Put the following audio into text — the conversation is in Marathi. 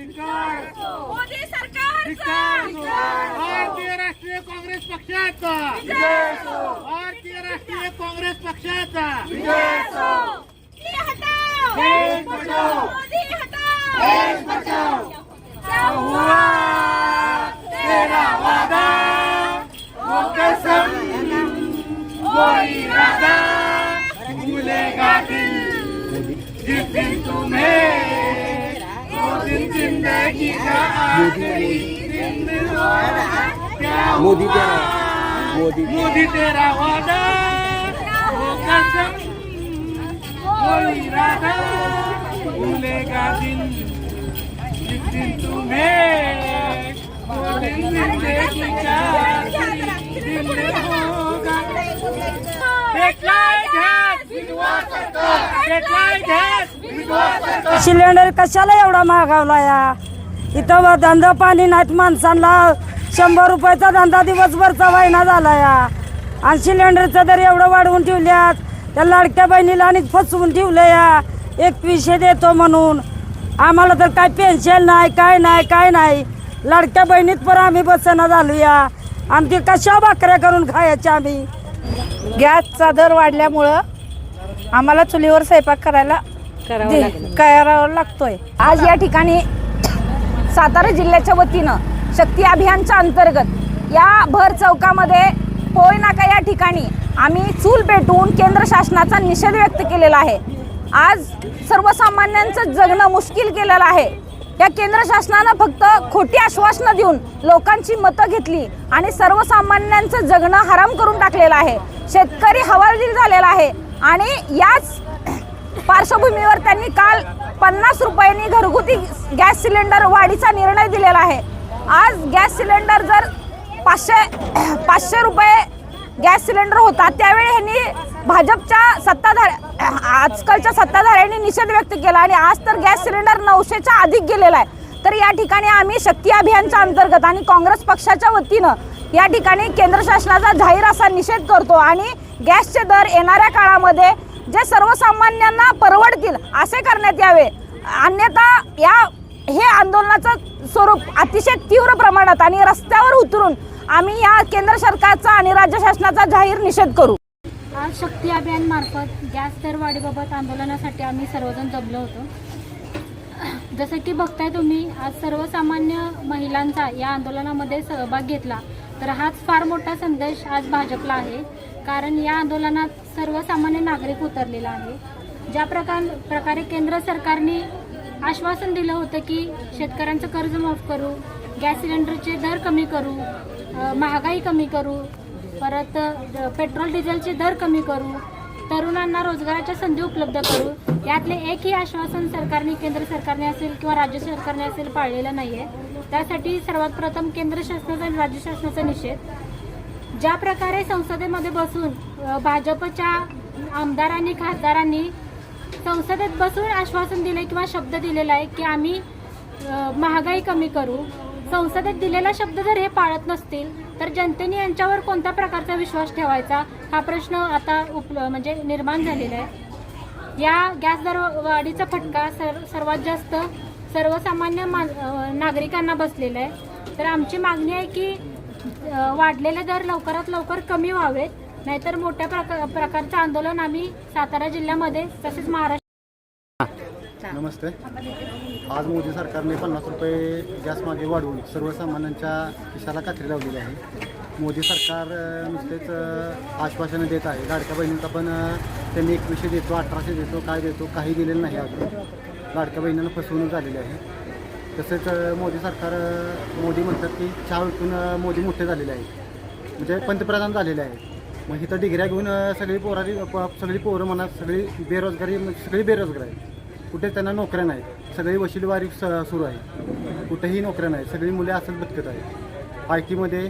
मोदी सरकारचा. भारतीय राष्ट्रीय काँग्रेस पक्षाचा. भारतीय राष्ट्रीय काँग्रेस पक्षाचा. मोदी हटाओ. मोदी तेरा मोदी मोदी तेरा वादा वो कसम वो इरादा भूलेगा दिन जिस दिन तुम्हें वो दिन ज़िंदगी का दिन होगा। सिलेंडर कशाला एवढा महागावला या इथं व धंदा पाणी नाहीत माणसांना शंभर रुपयाचा धंदा दिवसभरचा वाहिना झाला या. आणि सिलेंडरचं दर एवढं वाढवून ठेवल्यात त्या लाडक्या बहिणीला आणि फसवून ठेवलं या. एकवीसशे देतो म्हणून. आम्हाला तर काय पेन्शन नाही काय नाही काय नाही. लाडक्या बहिणीत पण आम्ही बसना झालो या. आणि ते कशा भाकऱ्या करून खायच्या आम्ही? गॅसचा दर वाढल्यामुळं आम्हाला चुलीवर स्वयंपाक करायला करावा लागतोय. आज या ठिकाणी सातारा जिल्ह्याच्या वतीनं शक्ती अभियानच्या अंतर्गत या भर चौकामध्ये पोय नाका या ठिकाणी आम्ही चूल पेटवून केंद्र शासनाचा निषेध व्यक्त केलेला आहे. आज सर्वसामान्यांचं जगणं मुश्किल केलेलं आहे. या केंद्र शासनानं फक्त खोटी आश्वासनं देऊन लोकांची मतं घेतली आणि सर्वसामान्यांचं जगणं हराम करून टाकलेलं आहे. शेतकरी हवालदिल झालेला आहे आणि याच पार्श्वभूमीवर त्यांनी काल पन्नास रुपयांनी घरगुती गॅस सिलेंडर वाढीचा निर्णय दिलेला आहे. आज गॅस सिलेंडर जर पाचशे पाचशे रुपये गॅस सिलेंडर होता त्यावेळी ह्यांनी भाजपच्या सत्ताधार आजकालच्या सत्ताधाऱ्यांनी निषेध व्यक्त केला आणि आज तर गॅस सिलेंडर नऊशेच्या अधिक गेलेला आहे. तर या ठिकाणी आम्ही शक्ती अभियानच्या अंतर्गत आणि काँग्रेस पक्षाच्या वतीनं या ठिकाणी केंद्र शासनाचा जाहीर असा निषेध करतो आणि गॅसचे दर येणाऱ्या काळामध्ये जे सर्वसामान्यांना परवडतील असे करण्यात यावे. अन्यथा या हे आंदोलनाचं स्वरूप अतिशय तीव्र प्रमाणात आणि रस्त्यावर उतरून आम्ही या केंद्र सरकारचा आणि राज्य शासनाचा जाहीर निषेध करू. आज शक्ती अभियान मार्फत गॅस दरवाढीबाबत आंदोलनासाठी आम्ही सर्वजण जमलो होतो. जसं की बघताय तुम्ही आज सर्वसामान्य महिलांचा या आंदोलनामध्ये सहभाग घेतला तर हाच फार मोठा संदेश आज भाजपला आहे. कारण या आंदोलनात सर्वसामान्य नागरिक उतरलेला आहे. ज्या प्रकार प्रकारे केंद्र सरकारने आश्वासन दिलं होतं की शेतकऱ्यांचं कर्ज माफ करू गॅस सिलेंडरचे दर कमी करू महागाई कमी करू परत पेट्रोल डिझेलचे दर कमी करू तरुणांना रोजगाराच्या संधी उपलब्ध करू यातले एकही आश्वासन सरकारने केंद्र सरकारने असेल किंवा राज्य सरकारने असेल पाळलेलं नाही आहे त्यासाठी सर्वात प्रथम केंद्र शासनाचा आणि राज्य शासनाचा निषेध. ज्या प्रकारे संसदेमध्ये बसून भाजपच्या आमदारांनी खासदारांनी संसदेत बसून आश्वासन दिले किंवा शब्द दिलेला आहे की आम्ही महागाई कमी करू. संसदेत दिलेला शब्द जर हे पाळत नसतील तर जनतेने यांच्यावर कोणत्या प्रकारचा विश्वास ठेवायचा? हा प्रश्न आता उप म्हणजे निर्माण झालेला आहे. या गॅस दर वाढीचा फटका सर सर्वात जास्त सर्वसामान्य मा नागरिकांना बसलेला आहे. तर आमची मागणी आहे की वाढलेले दर लवकरात लवकर कमी व्हावेत. नाहीतर मोठ्या प्रका प्रकारचं आंदोलन आम्ही सातारा जिल्ह्यामध्ये तसेच महाराष्ट्र नमस्ते. आज मोदी सरकारने पन्नास रुपये गॅस मागे वाढवून सर्वसामान्यांच्या खिशाला कात्री लावलेली आहे. मोदी सरकार नुसतेच आश्वासनं देत आहे. लाडक्या बहिणींचा पण त्यांनी एकवीसशे देतो अठराशे देतो काय देतो काही दिलेलं नाही अजून. लाडक्या बहिणींना फसवणूक झालेली आहे. तसेच मोदी सरकार मोदी म्हणतात की चहा विकून मोदी मोठे झालेले आहेत. म्हणजे पंतप्रधान झालेले आहेत. मग इथं डिग्र्या घेऊन सगळी पोरारी प- सगळी पोरं म्हणा सगळी बेरोजगारी म्हणजे सगळी बेरोजगार आहेत. कुठे त्यांना नोकऱ्या नाहीत. सगळी वशिलवारी स सुरू आहे कुठेही नोकऱ्या नाहीत. सगळी मुले असंच भटकत आहेत. आय टीमध्ये